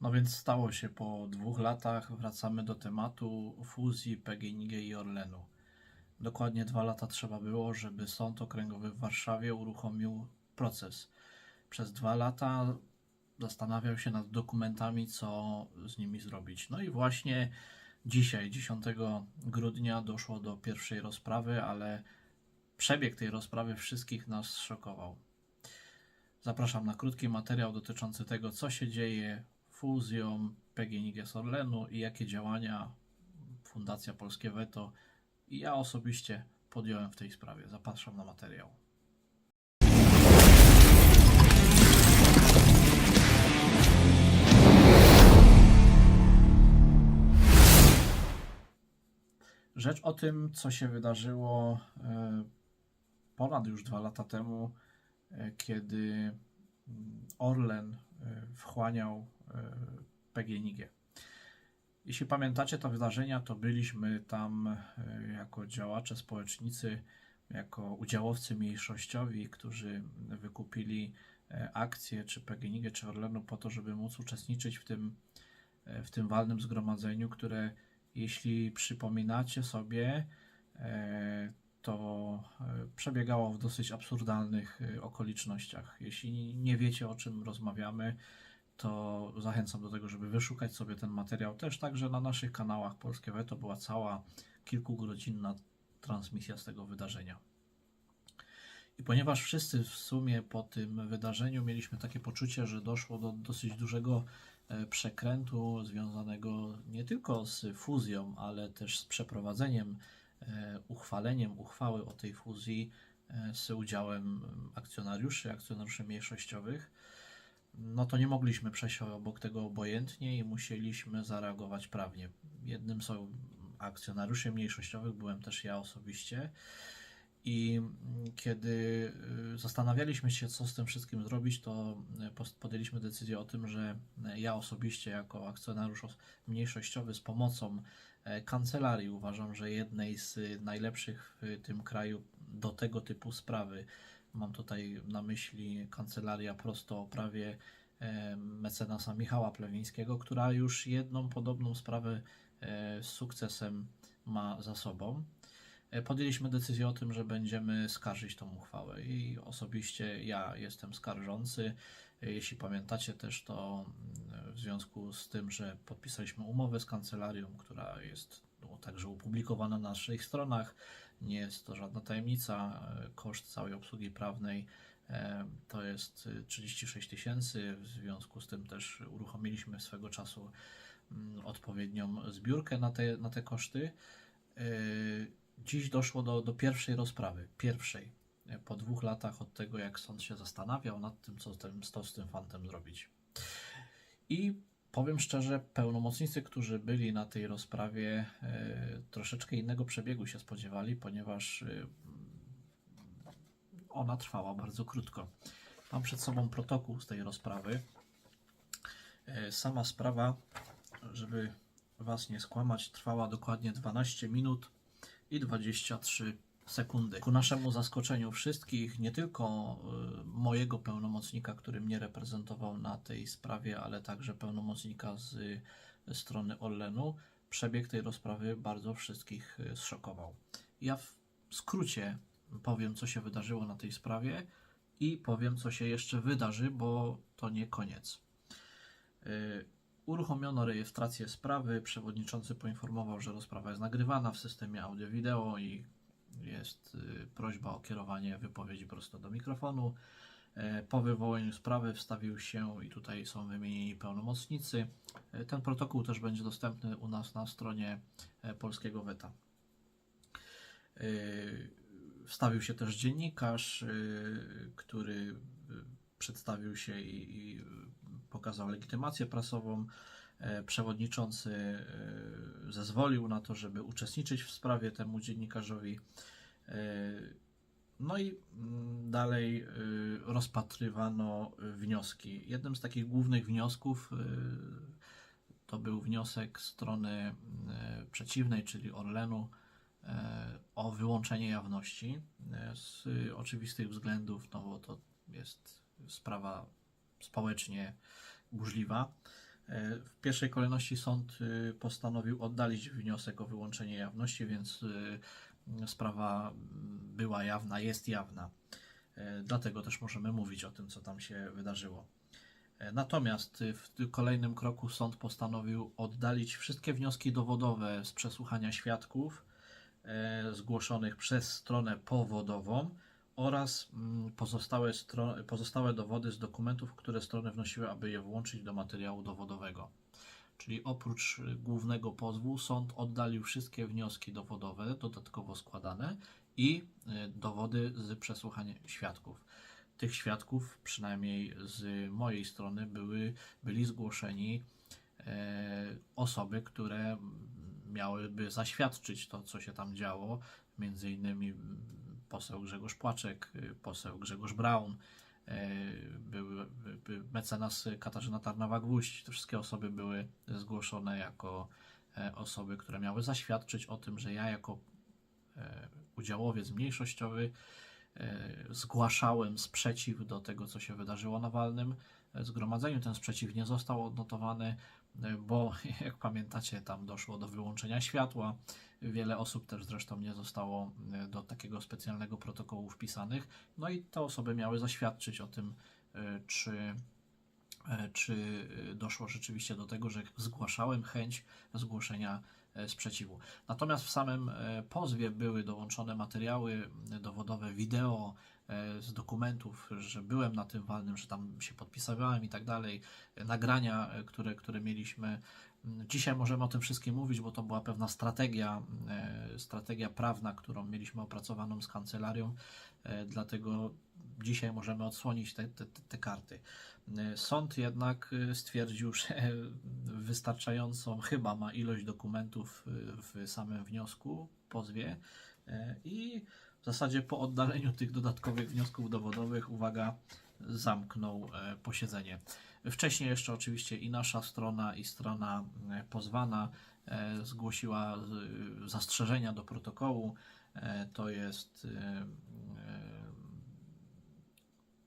No więc stało się po dwóch latach, wracamy do tematu fuzji PGNiG i Orlenu. Dokładnie dwa lata trzeba było, żeby Sąd Okręgowy w Warszawie uruchomił proces. Przez dwa lata zastanawiał się nad dokumentami, co z nimi zrobić. No i właśnie dzisiaj, 10 grudnia, doszło do pierwszej rozprawy, ale przebieg tej rozprawy wszystkich nas szokował. Zapraszam na krótki materiał dotyczący tego, co się dzieje fuzją PGNiG z Orlenu i jakie działania Fundacja Polskie Veto i ja osobiście podjąłem w tej sprawie. Zapraszam na materiał. Rzecz o tym, co się wydarzyło e, ponad już dwa lata temu, e, kiedy mm, Orlen e, wchłaniał PGNiG. Jeśli pamiętacie te wydarzenia, to byliśmy tam e, jako działacze społecznicy, jako udziałowcy mniejszościowi, którzy wykupili e, akcje czy PGNiG, czy Orlenu po to, żeby móc uczestniczyć w tym, e, w tym walnym zgromadzeniu, które jeśli przypominacie sobie, e, to e, przebiegało w dosyć absurdalnych e, okolicznościach. Jeśli nie wiecie o czym rozmawiamy, to zachęcam do tego, żeby wyszukać sobie ten materiał. Też także na naszych kanałach Polskie Weto była cała kilkugodzinna transmisja z tego wydarzenia. I ponieważ wszyscy w sumie po tym wydarzeniu mieliśmy takie poczucie, że doszło do dosyć dużego e, przekrętu związanego nie tylko z fuzją, ale też z przeprowadzeniem, e, uchwaleniem uchwały o tej fuzji e, z udziałem akcjonariuszy, akcjonariuszy mniejszościowych, no to nie mogliśmy przejść obok tego obojętnie i musieliśmy zareagować prawnie. Jednym z akcjonariuszy mniejszościowych byłem też ja osobiście. I kiedy y, zastanawialiśmy się, co z tym wszystkim zrobić, to y, podjęliśmy decyzję o tym, że y, ja osobiście, jako akcjonariusz mniejszościowy, z pomocą e, kancelarii, uważam, że jednej z najlepszych w tym kraju do tego typu sprawy, mam tutaj na myśli kancelaria prosto o prawie e, mecenasa Michała Plewińskiego, która już jedną podobną sprawę e, z sukcesem ma za sobą. E, Podjęliśmy decyzję o tym, że będziemy skarżyć tą uchwałę i osobiście ja jestem skarżący. Jeśli pamiętacie też to mm, w związku z tym, że podpisaliśmy umowę z kancelarią, która jest no, także opublikowana na naszych stronach, nie jest to żadna tajemnica. E, Koszt całej obsługi prawnej e, to jest y, 36 tysięcy. W związku z tym też uruchomiliśmy swego czasu mm, odpowiednią zbiórkę na te, na te koszty. E, Dziś doszło do, do pierwszej rozprawy. Pierwszej. E, Po dwóch latach od tego, jak sąd się zastanawiał nad tym, co z tym, co z tym fantem zrobić. I powiem szczerze, pełnomocnicy, którzy byli na tej rozprawie, e, troszeczkę innego przebiegu się spodziewali, ponieważ e, ona trwała bardzo krótko. Mam przed sobą protokół z tej rozprawy. E, Sama sprawa, żeby Was nie skłamać, trwała dokładnie 12 minut i 23 sekundy. Ku naszemu zaskoczeniu wszystkich, nie tylko y, mojego pełnomocnika, który mnie reprezentował na tej sprawie, ale także pełnomocnika z y, strony Orlenu, przebieg tej rozprawy bardzo wszystkich y, zszokował. Ja w skrócie powiem, co się wydarzyło na tej sprawie i powiem, co się jeszcze wydarzy, bo to nie koniec. Uruchomiono rejestrację sprawy. Przewodniczący poinformował, że rozprawa jest nagrywana w systemie audio-wideo i jest y, prośba o kierowanie wypowiedzi prosto do mikrofonu. E, Po wywołaniu sprawy wstawił się i tutaj są wymienieni pełnomocnicy. E, Ten protokół też będzie dostępny u nas na stronie e, Polskiego Weta. Wstawił się też dziennikarz, który przedstawił się i pokazał legitymację prasową. E, Przewodniczący e, zezwolił na to, żeby uczestniczyć w sprawie temu dziennikarzowi. E, No i mm, dalej rozpatrywano wnioski. Jednym z takich głównych wniosków to był wniosek strony przeciwnej, czyli Orlenu, o wyłączenie jawności z oczywistych względów, no bo to jest sprawa społecznie burzliwa. W pierwszej kolejności sąd y, postanowił oddalić wniosek o wyłączenie jawności, więc y, sprawa była jawna, jest jawna. E, Dlatego też możemy mówić o tym, co tam się wydarzyło. E, Natomiast y, w kolejnym kroku sąd postanowił oddalić wszystkie wnioski dowodowe z przesłuchania świadków e, zgłoszonych przez stronę powodową oraz mm, pozostałe, pozostałe dowody z dokumentów, które strony wnosiły, aby je włączyć do materiału dowodowego. Czyli oprócz y, głównego pozwu sąd oddalił wszystkie wnioski dowodowe dodatkowo składane i y, dowody z przesłuchania świadków. Tych świadków, przynajmniej z mojej strony, były, byli zgłoszeni e, osoby, które miałyby zaświadczyć to, co się tam działo, między innymi mm, poseł Grzegorz Płaczek, y, poseł Grzegorz Braun, e, były, by, mecenas Katarzyna Tarnawa-Gwóźdź. Te wszystkie osoby były zgłoszone jako e, osoby, które miały zaświadczyć o tym, że ja jako e, udziałowiec mniejszościowy zgłaszałem sprzeciw do tego, co się wydarzyło na walnym e, zgromadzeniu. Ten sprzeciw nie został odnotowany, e, bo jak pamiętacie, tam doszło do wyłączenia światła. Wiele osób też zresztą nie zostało e, do takiego specjalnego protokołu wpisanych. No i te osoby miały zaświadczyć o tym, e, czy, e, czy e, doszło rzeczywiście do tego, że zgłaszałem chęć zgłoszenia e, sprzeciwu. Natomiast w samym e, pozwie były dołączone materiały dowodowe, wideo e, z dokumentów, że byłem na tym walnym, że tam się podpisywałem i tak dalej, e, nagrania, e, które, które mieliśmy. Mm, Dzisiaj możemy o tym wszystkim mówić, bo to była pewna strategia, e, strategia prawna, którą mieliśmy opracowaną z kancelarią, e, dlatego dzisiaj możemy odsłonić te, te, te karty. Sąd jednak e, stwierdził, że wystarczającą chyba ma ilość dokumentów e, w samym wniosku, pozwie e, i w zasadzie po oddaleniu tych dodatkowych wniosków dowodowych, uwaga, zamknął e, posiedzenie. Wcześniej jeszcze oczywiście i nasza strona, i strona e, pozwana e, zgłosiła zastrzeżenia do protokołu. To jest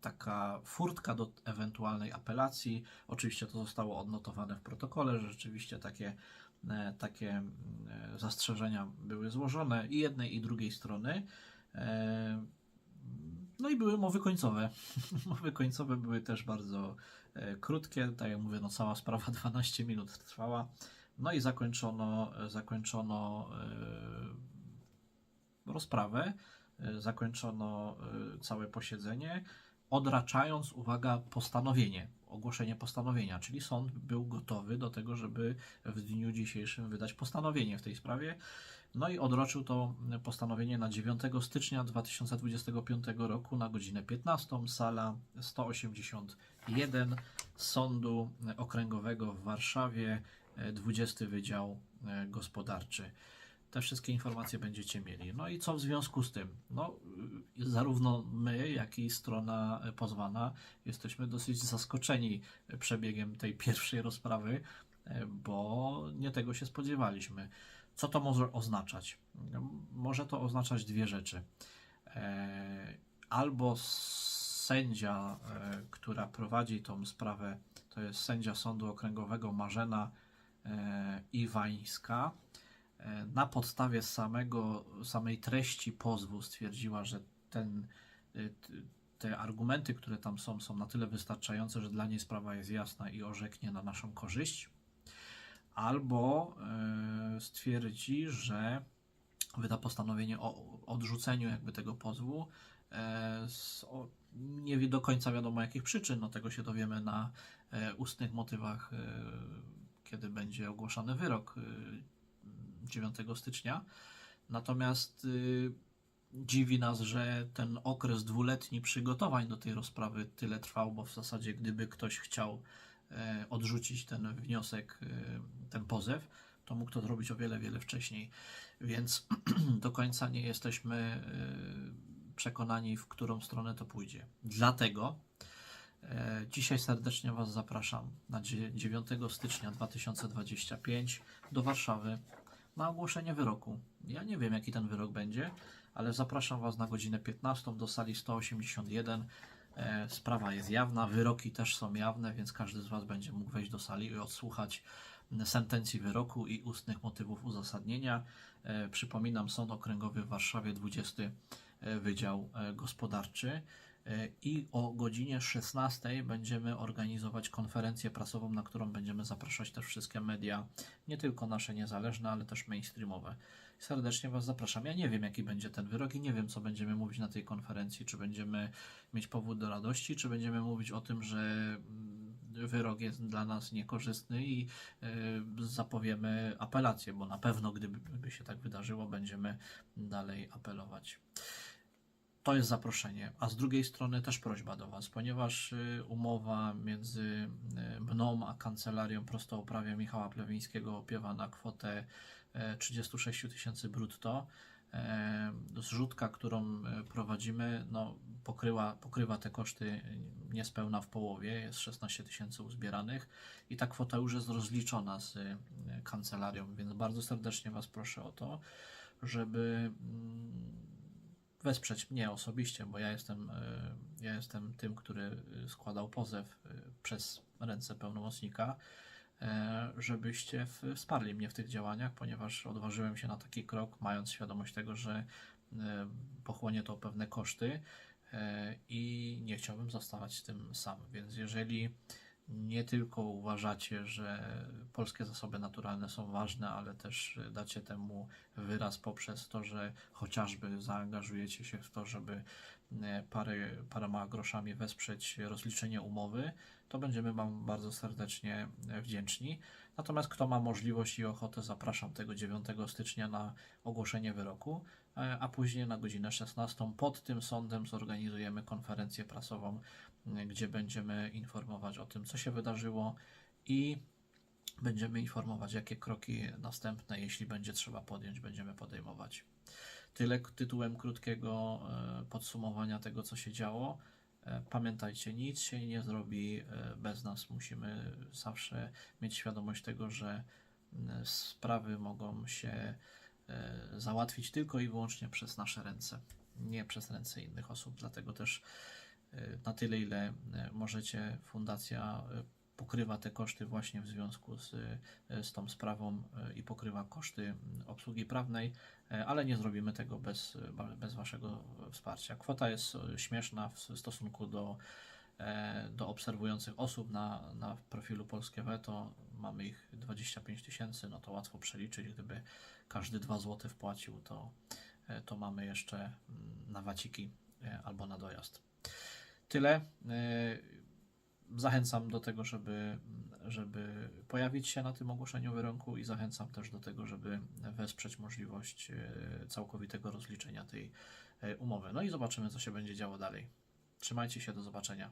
taka furtka do ewentualnej apelacji. Oczywiście to zostało odnotowane w protokole, że rzeczywiście takie, e, takie mm, e, zastrzeżenia były złożone i jednej i drugiej strony. E, No i były mowy końcowe. mowy końcowe były też bardzo krótkie. Tak jak mówię, no cała sprawa 12 minut trwała. No i zakończono, zakończono rozprawę, zakończono całe posiedzenie, odraczając, uwaga, postanowienie, ogłoszenie postanowienia, czyli sąd był gotowy do tego, żeby w dniu dzisiejszym wydać postanowienie w tej sprawie. No i odroczył to postanowienie na 9 stycznia 2025 roku na godzinę 15, sala 181 Sądu Okręgowego w Warszawie, e, 20 Wydział Gospodarczy. Te wszystkie informacje będziecie mieli. No i co w związku z tym? No, y, zarówno my, jak i strona pozwana jesteśmy dosyć zaskoczeni przebiegiem tej pierwszej rozprawy, e, bo nie tego się spodziewaliśmy. Co to może oznaczać? No, Może to oznaczać dwie rzeczy. E, Albo sędzia, e, która prowadzi tą sprawę, to jest sędzia Sądu Okręgowego Marzena Iwańska, na podstawie samego, samej treści pozwu stwierdziła, że ten, e, te argumenty, które tam są, są na tyle wystarczające, że dla niej sprawa jest jasna i orzeknie na naszą korzyść. Albo e, stwierdzi, że wyda postanowienie o odrzuceniu jakby tego pozwu e, z o, nie do końca wiadomo jakich przyczyn, no tego się dowiemy na e, ustnych motywach, e, kiedy będzie ogłoszony wyrok e, 9 stycznia. Natomiast y, dziwi nas, że ten okres dwuletni przygotowań do tej rozprawy tyle trwał, bo w zasadzie gdyby ktoś chciał e, odrzucić ten wniosek, e, ten pozew, to mógł to zrobić o wiele, wiele wcześniej. Więc do końca nie jesteśmy e, przekonani, w którą stronę to pójdzie. Dlatego dzisiaj serdecznie Was zapraszam na dzie- 9 stycznia 2025 do Warszawy na ogłoszenie wyroku. Ja nie wiem, jaki ten wyrok będzie, ale zapraszam Was na godzinę 15 do sali 181 E, Sprawa jest jawna, wyroki też są jawne, więc każdy z Was będzie mógł wejść do sali i odsłuchać sentencji wyroku i ustnych motywów uzasadnienia. E, Przypominam, Sąd Okręgowy w Warszawie, 20 e, Wydział Gospodarczy. E, I o godzinie 16 będziemy organizować konferencję prasową, na którą będziemy zapraszać też wszystkie media, nie tylko nasze niezależne, ale też mainstreamowe. Serdecznie Was zapraszam. Ja nie wiem, jaki będzie ten wyrok i nie wiem, co będziemy mówić na tej konferencji. Czy będziemy mieć powód do radości, czy będziemy mówić o tym, że mm, wyrok jest dla nas niekorzystny i y, zapowiemy apelację, bo na pewno, gdyby by się tak wydarzyło, będziemy dalej apelować. To jest zaproszenie, a z drugiej strony też prośba do Was, ponieważ y, umowa między y, mną a kancelarią prostooprawia Michała Plewińskiego opiewa na kwotę e, 36 tysięcy brutto. E, Zrzutka, którą e, prowadzimy, no, pokryła, pokrywa te koszty niespełna w połowie, jest 16 tysięcy uzbieranych i ta kwota już jest rozliczona z e, kancelarią, więc bardzo serdecznie Was proszę o to, żeby mm, wesprzeć mnie osobiście, bo ja jestem, e, ja jestem tym, który e, składał pozew e, przez ręce pełnomocnika, żebyście wsparli mnie w tych działaniach, ponieważ odważyłem się na taki krok, mając świadomość tego, że pochłonie to pewne koszty i nie chciałbym zostawać tym sam. Więc jeżeli nie tylko uważacie, że polskie zasoby naturalne są ważne, ale też dacie temu wyraz poprzez to, że chociażby zaangażujecie się w to, żeby e, parę, paroma groszami wesprzeć rozliczenie umowy, to będziemy Wam bardzo serdecznie wdzięczni. Natomiast kto ma możliwość i ochotę, zapraszam tego 9 stycznia na ogłoszenie wyroku, e, a później na godzinę 16 pod tym sądem zorganizujemy konferencję prasową, gdzie będziemy informować o tym, co się wydarzyło i będziemy informować, jakie kroki następne, jeśli będzie trzeba podjąć, będziemy podejmować. Tyle tytułem krótkiego e, podsumowania tego, co się działo. E, Pamiętajcie, nic się nie zrobi e, bez nas. Musimy zawsze mieć świadomość tego, że sprawy mogą się załatwić tylko i wyłącznie przez nasze ręce, nie przez ręce innych osób. Dlatego też na tyle, ile e, możecie, fundacja e, pokrywa te koszty właśnie w związku z, z tą sprawą i pokrywa koszty m, obsługi prawnej, ale nie zrobimy tego bez, bez Waszego wsparcia. Kwota jest śmieszna w stosunku do, e, do obserwujących osób na, na profilu Polskie Weto. Mamy ich 25 tysięcy, no to łatwo przeliczyć. Gdyby każdy 2 zł wpłacił, to, e, to mamy jeszcze mm, na waciki e, albo na dojazd. Tyle. E, Zachęcam do tego, żeby, żeby pojawić się na tym ogłoszeniu wyroku i zachęcam też do tego, żeby wesprzeć możliwość e, całkowitego rozliczenia tej e, umowy. No i zobaczymy, co się będzie działo dalej. Trzymajcie się, do zobaczenia.